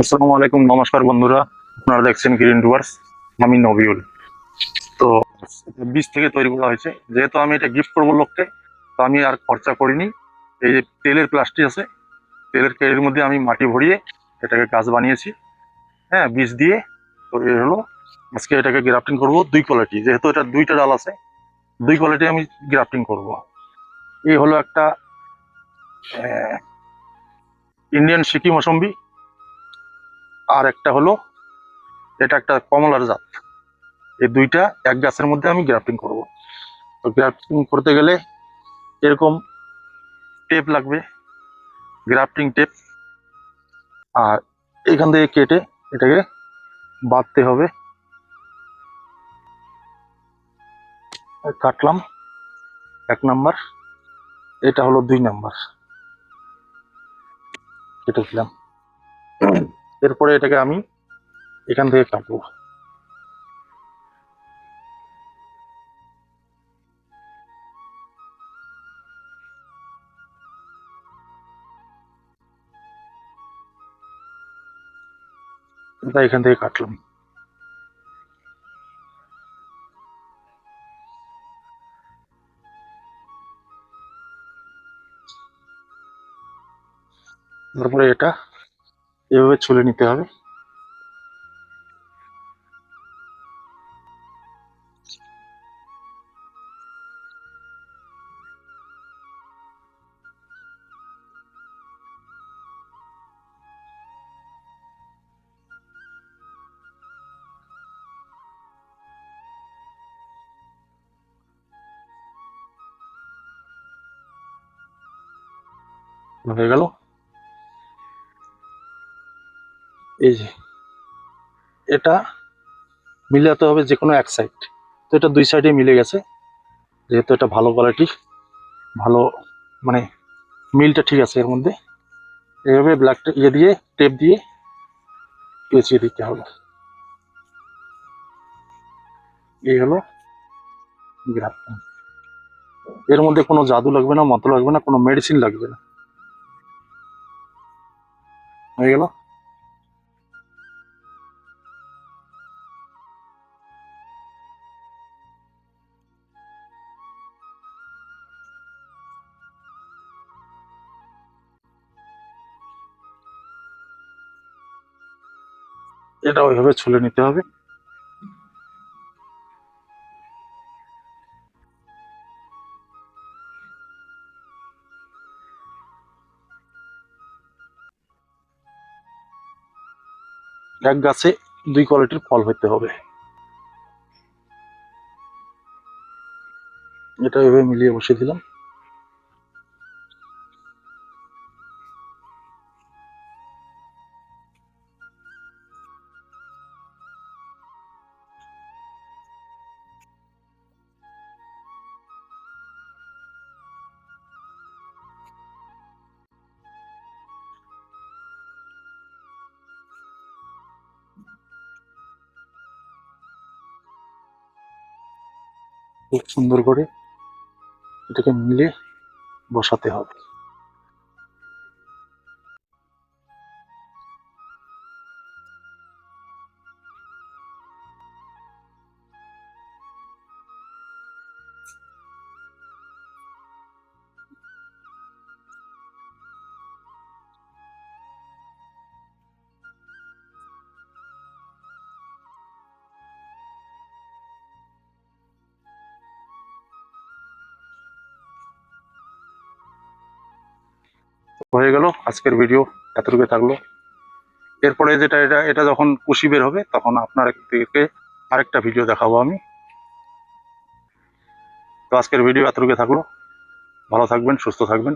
আসসালামু আলাইকুম, নমস্কার বন্ধুরা। আপনারা দেখছেন গ্রিন ডুয়ার্স আমি নবিউল। তো বীজ থেকে তৈরি করা হয়েছে। যেহেতু আমি এটা গিফট করব লোককে, তো আমি আর খরচা করিনি। এই যে তেলের প্লাস্টিক আছে, তেলের কেড়ির মধ্যে আমি মাটি ভরিয়ে এটাকে গাছ বানিয়েছি। হ্যাঁ বীজ দিয়ে তো এ হলো। আজকে এটাকে গ্রাফটিং করব দুই কোয়ালিটি যেহেতু এটা দুইটা ডাল আছে, দুই কোয়ালিটি আমি গ্রাফটিং করব। এই হলো একটা ইন্ডিয়ান সিকি মৌসম্বি আর একটা হলো, এটা একটা কমলার জাত। এই দুইটা এক গাছের মধ্যে আমি গ্রাফটিং করব। তো গ্রাফটিং করতে গেলে এরকম টেপ লাগবে গ্রাফটিং টেপ আর এখান থেকে কেটে এটাকে বাঁধতে হবে। কাটলাম, এক নাম্বার। এটা হলো দুই নাম্বার। কেটে দিলাম। এরপরে এটাকে আমি এখান থেকে কাটবো। এখান থেকে কাটলাম। তারপরে এটা এভাবে ছুলে নিতে হবে হয়ে গেল এই যে, এটা মিলাতে হবে যে কোনো এক সাইড তো এটা দুই সাইডে মিলে গেছে, যেহেতু এটা ভালো কোয়ালিটি ভালো মানে মিলটা ঠিক আছে এর মধ্যে। এইভাবে ব্ল্যাক ইয়ে দিয়ে টেপ দিয়ে পেঁচিয়ে দিতে হবে। এই হলো এর মধ্যে কোনো জাদু লাগবে না, মতো লাগবে না, কোনো মেডিসিন লাগবে না। হয়ে গেল। এটা ওইভাবে ছুলে নিতে হবে। এক গাছে দুই কোয়ালিটির ফল হইতে হবে। এটা এভাবে মিলিয়ে বসিয়ে দিলাম। খুব সুন্দর করে এটাকে মিলে বসাতে হবে। হয়ে গেল, আজকের ভিডিও এতটুকু থাকল। এরপরে যেটা, এটা এটা যখন কুশি বের হবে, তখন আপনার থেকে আরেকটা ভিডিও দেখাবো আমি। তো আজকের ভিডিও এতটুকু থাকল। ভালো থাকবেন, সুস্থ থাকবেন।